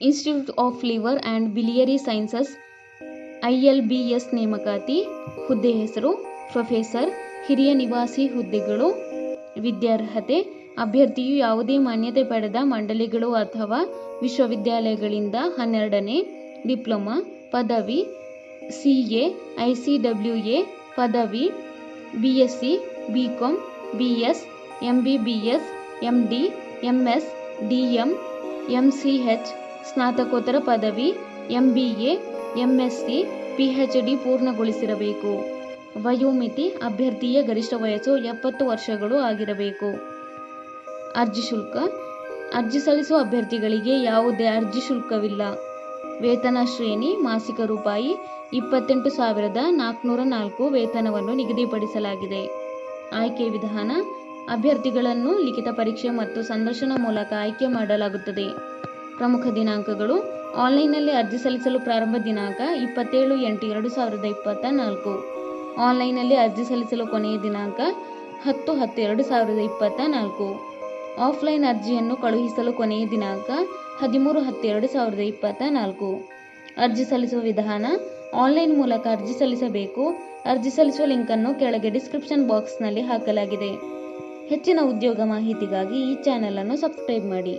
Institute of liver and biliary sciences I L B S ನೇಮಕಾತಿ, ಹುದ್ದೆ ಹೆಸರು, professor, ಹಿರಿಯ ನಿವಾಸಿ ಹುದ್ದೆಗಳು, ವಿದ್ಯಾರ್ಹತೆ, ಅಭ್ಯರ್ಥಿಯು ಯಾವುದೇ ಮಾನ್ಯತೆ ಪಡೆದ ಮಂಡಳಿಗಳು ಅಥವಾ ವಿಶ್ವವಿದ್ಯಾಲಯಗಳಿಂದ ಹನ್ನೆರಡನೇ ಡಿಪ್ಲೊಮಾ ಪದವಿ, C A, I C W A ಪದವಿ, B S C, B com B S, M B B S, M D, M S, D M M C H ಸ್ನಾತಕೋತ್ತರ ಪದವಿ M B A M S C P H D ಪೂರ್ಣಗೊಳಿಸಿರಬೇಕು. ವಯೋಮಿತಿ, ಅಭ್ಯರ್ಥಿಯ ಗರಿಷ್ಠ ವಯಸ್ಸು ಎಪ್ಪತ್ತು ವರ್ಷಗಳು ಆಗಿರಬೇಕು. ಅರ್ಜಿ ಶುಲ್ಕ. ಅರ್ಜಿ ಸಲ್ಲಿಸುವ ಅಭ್ಯರ್ಥಿಗಳಿಗೆ ಯಾವುದೇ ಅರ್ಜಿ ಶುಲ್ಕವಿಲ್ಲ. ವೇತನ ಶ್ರೇಣಿ, ಮಾಸಿಕ ರೂಪಾಯಿ, ಇಪ್ಪತ್ತೆಂಟು ಸಾವಿರದ ನಾಲ್ಕುನೂರ ನಾಲ್ಕು ವೇತನವನ್ನು ನಿಗದಿಪಡಿಸಲಾಗಿದೆ. ಆಯ್ಕೆ ವಿಧಾನ. ಅಭ್ಯರ್ಥಿಗಳನ್ನು ಲಿಖಿತ ಪರೀಕ್ಷೆ ಮತ್ತು ಸಂದರ್ಶನ ಮೂಲಕ ಆಯ್ಕೆ ಮಾಡಲಾಗುತ್ತದೆ. ಪ್ರಮುಖ ದಿನಾಂಕಗಳು. ಆನ್ಲೈನ್ನಲ್ಲಿ ಅರ್ಜಿ ಸಲ್ಲಿಸಲು ಪ್ರಾರಂಭ ದಿನಾಂಕ ಇಪ್ಪತ್ತೇಳು ಎಂಟು ಎರಡು ಸಾವಿರದ ಇಪ್ಪತ್ತ ನಾಲ್ಕು. ಆನ್ಲೈನ್ನಲ್ಲಿ ಅರ್ಜಿ ಸಲ್ಲಿಸಲು ಕೊನೆಯ ದಿನಾಂಕ ಹತ್ತು ಹತ್ತು ಎರಡು ಸಾವಿರದ ಇಪ್ಪತ್ತ ನಾಲ್ಕು. ಆಫ್ಲೈನ್ ಅರ್ಜಿಯನ್ನು ಕಳುಹಿಸಲು ಕೊನೆಯ ದಿನಾಂಕ ಹದಿಮೂರು ಹತ್ತು ಎರಡು ಸಾವಿರದ ಇಪ್ಪತ್ತ ನಾಲ್ಕು. ಅರ್ಜಿ ಸಲ್ಲಿಸುವ ವಿಧಾನ, ಆನ್ಲೈನ್ ಮೂಲಕ ಅರ್ಜಿ ಸಲ್ಲಿಸಬೇಕು. ಅರ್ಜಿ ಸಲ್ಲಿಸುವ ಲಿಂಕನ್ನು ಕೆಳಗೆ ಡಿಸ್ಕ್ರಿಪ್ಷನ್ ಬಾಕ್ಸ್ನಲ್ಲಿ ಹಾಕಲಾಗಿದೆ. ಹೆಚ್ಚಿನ ಉದ್ಯೋಗ ಮಾಹಿತಿಗಾಗಿ ಈ ಚಾನಲನ್ನು ಸಬ್ಸ್ಕ್ರೈಬ್ ಮಾಡಿ.